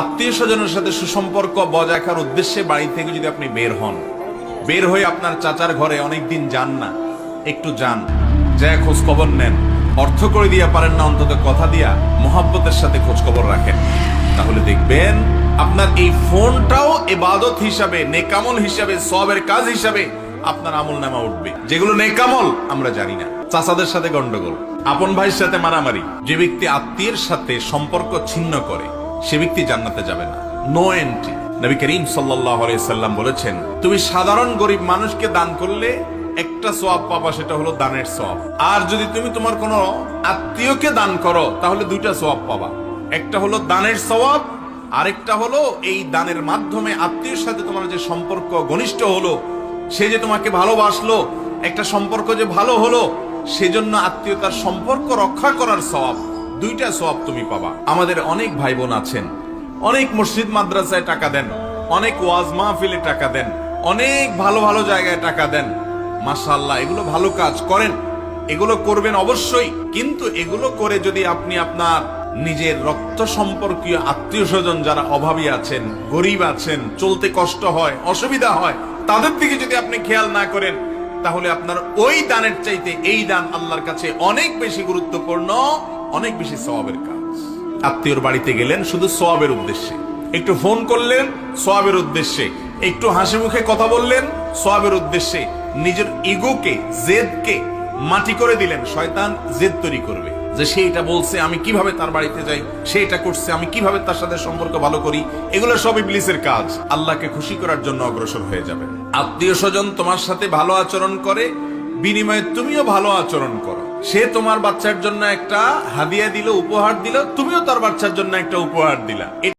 আত্মীয় স্বজনের সাথে সুসম্পর্ক বজায় রাখার উদ্দেশ্যে বাড়ি থেকে যদি আপনি বের হন, বের হয়ে আপনার চাচার ঘরে অনেকদিন যান না, একটু যান। যা খোঁজ খবর নেন। অর্থ করে দিয়া পারেন না, অন্তত কথা দিয়া মোহাব্বতের সাথে খোঁজ খবর রাখেন। তাহলে দেখবেন, আপনার এই ফোনটাও এবাদত হিসাবে, নেকামল হিসাবে, সবের কাজ হিসাবে আপনার আমল নামা উঠবে। যেগুলো নেকামল, আমরা জানি না। চাচাদের সাথে গন্ডগোল, আপন ভাইয়ের সাথে মারামারি। যে ব্যক্তি আত্মীয়ের সাথে সম্পর্ক ছিন্ন করে সে ব্যক্তি জান্নাতে যাবে না। নো এন্ট্রি নবী করিম সাল্লাম বলেছেন, তুমি সাধারণ গরিব মানুষকে দান করলে একটা সোয়াব পাবা, সেটা হলো দানের সোয়াব আর যদি তুমি তোমার কোনো আত্মীয়কে দান করো, তাহলে দুইটা সোয়াব পাবা। একটা হলো দানের সওয়াব, আরেকটা হলো এই দানের মাধ্যমে আত্মীয়ের সাথে তোমার যে সম্পর্ক ঘনিষ্ঠ হলো, সে যে তোমাকে ভালোবাসলো, একটা সম্পর্ক যে ভালো হলো, সেজন্য আত্মীয়তার সম্পর্ক রক্ষা করার সওয়াব। দুইটা সব তুমি পাবা। আমাদের অনেক ভাই বোন আছেন। অনেক মসজিদ মাদ্রাসায় টাকা দেন। অনেক ওয়াজ মাহফিলে টাকা দেন। অনেক ভালো ভালো জায়গায় টাকা দেন। মাশাআল্লাহ, এগুলো ভালো কাজ করেন। এগুলো করবেন অবশ্যই। কিন্তু এগুলো করে যদি আপনি আপনার নিজের রক্ত সম্পর্কীয় আত্মীয় স্বজন যারা অভাবী আছেন, গরিব আছেন, চলতে কষ্ট হয়, অসুবিধা হয়, তাদের দিকে যদি আপনি খেয়াল না করেন, তাহলে আপনার ওই দানের চাইতে এই দান আল্লাহর কাছে অনেক বেশি গুরুত্বপূর্ণ। অনেক বেশি সওয়াবের কাজ। আত্মীয়র বাড়িতে গেলেন শুধু সোয়াবের উদ্দেশ্যে। একটু ফোন করলেন সোয়াবের উদ্দেশ্যে। একটু হাসি মুখে কথা বললেন সোয়াবের উদ্দেশ্যে। নিজের ইগোকে, জেদকে মাটি করে দিলেন, শয়তান জেদ তৈরি করবে। যে সে এটা বলছে, আমি কীভাবে তার বাড়িতে যাই, সে এটা করছে, আমি কীভাবে তার সাথে সম্পর্ক ভালো করি, এগুলো সব ইবলিসের কাজ। আল্লাহকে খুশি করার জন্য অগ্রসর হয়ে যাবে আত্মীয় স্বজন তোমার সাথে ভালো আচরণ করে, বিনিময়ে তুমিও ভালো আচরণ করো। সে তোমার বাচ্চার জন্য একটা হাদিয়া দিল, উপহার দিল, তুমিও তার বাচ্চার জন্য একটা উপহার দিলা।